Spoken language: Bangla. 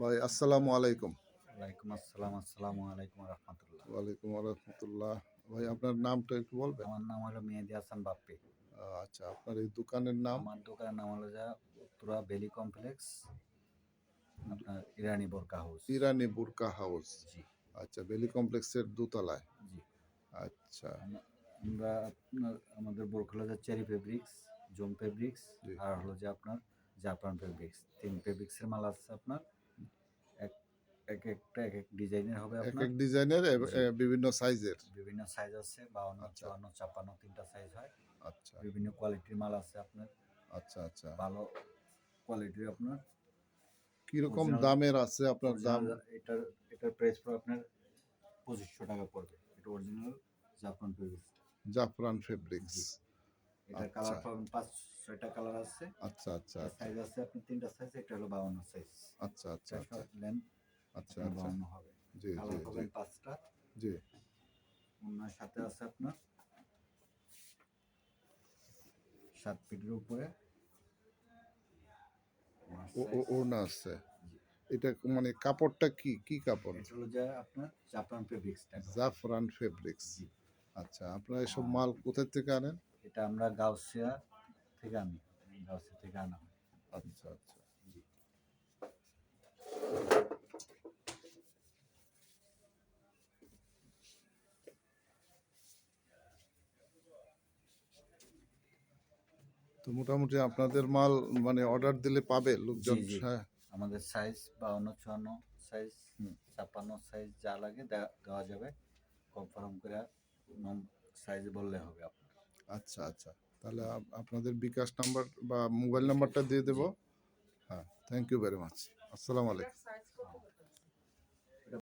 ভাই আসসালামু আলাইকুম। ওয়ালাইকুম আসসালাম আসসালামু আলাইকুম রহমতুল্লাহ। ওয়ালাইকুম রহমতুল্লাহ। ভাই আপনার নামটা একটু বলবেন? আমার নাম হলো মেহেদি হাসান বাপ্পি। আচ্ছা আপনার এই দোকানের নাম? আমার দোকানের নাম হলো যা উত্তরা বেলি কমপ্লেক্স আপনার ইরানি বোরকা হাউস। ইরানি বুরকা হাউস। জি। আচ্ছা বেলি কমপ্লেক্সের দোতলায়? জি। আচ্ছা। আমরা আপনার আমাদের বোরকা হলো চেরি ফেব্রিক্স জোম ফেব্রিক্স আর হলো যে আপনার জাপান ফেব্রিক্স। তিন ফেব্রিক্সের মাল আছে আপনার। এক একটা এক এক ডিজাইনের হবে এক আপনার। এক ডিজাইনের বিভিন্ন সাইজের বিভিন্ন সাইজ আছে বাউন্ন আচ্ছা। চুয়ান্ন ছাপ্পান্ন তিনটা সাইজ হয়। আচ্ছা। বিভিন্ন কোয়ালিটির মাল আছে আপনার। আচ্ছা আচ্ছা। ভালো কোয়ালিটির আপনার। কীরকম দামের আছে আপনার দাম? এটার এটার প্রাইস পড়বে আপনার পঁচিশশো টাকা পড়বে। এটা অরিজিনাল জাপান ফেব্রিক্স জাফরান ফেব্রিক্স এটার আচ্ছা। কালার পাবেন পাঁচ ছয়টা কালার আছে। আচ্ছা আচ্ছা সাইজ আছে আপনি তিনটা সাইজ এটা হলো বাউন্ন সাইজ আচ্ছা আচ্ছা আচ্ছা। লেন্থ আচ্ছা আচ্ছা। বাউন্ন হবে। জি জি কালার পাবেন পাঁচটা? জি। ওনার সাথে আছে আপনার? সাত ফিটের উপরে। ওড়না আছে। এটা মানে কাপড়টা কি? কি কাপড়? এটা হলো যে আপনার জাপান ফেব্রিক্সটা জাফরান ফেব্রিক্স আচ্ছা আপনারা এসব মাল কোথা থেকে আনেন? এটা আমরা গাউসিয়া থেকে আনি। গাউসিয়া থেকে আনা আচ্ছা আচ্ছা। তো মোটামুটি আপনাদের মাল মানে অর্ডার দিলে পাবে লোকজন। হ্যাঁ। আমাদের সাইজ বাউন্ন চুয়ান্ন সাইজ ছাপ্পান্ন সাইজ যা লাগে দেওয়া যাবে। কনফার্ম করে সাইজ বললে হবে আপনার। আচ্ছা আচ্ছা। তাহলে আপনাদের বিকাশ নাম্বার বা মোবাইল নাম্বারটা দিয়ে দেবো। হ্যাঁ থ্যাংক ইউ ভেরি মাচ আসসালামু আলাইকুম।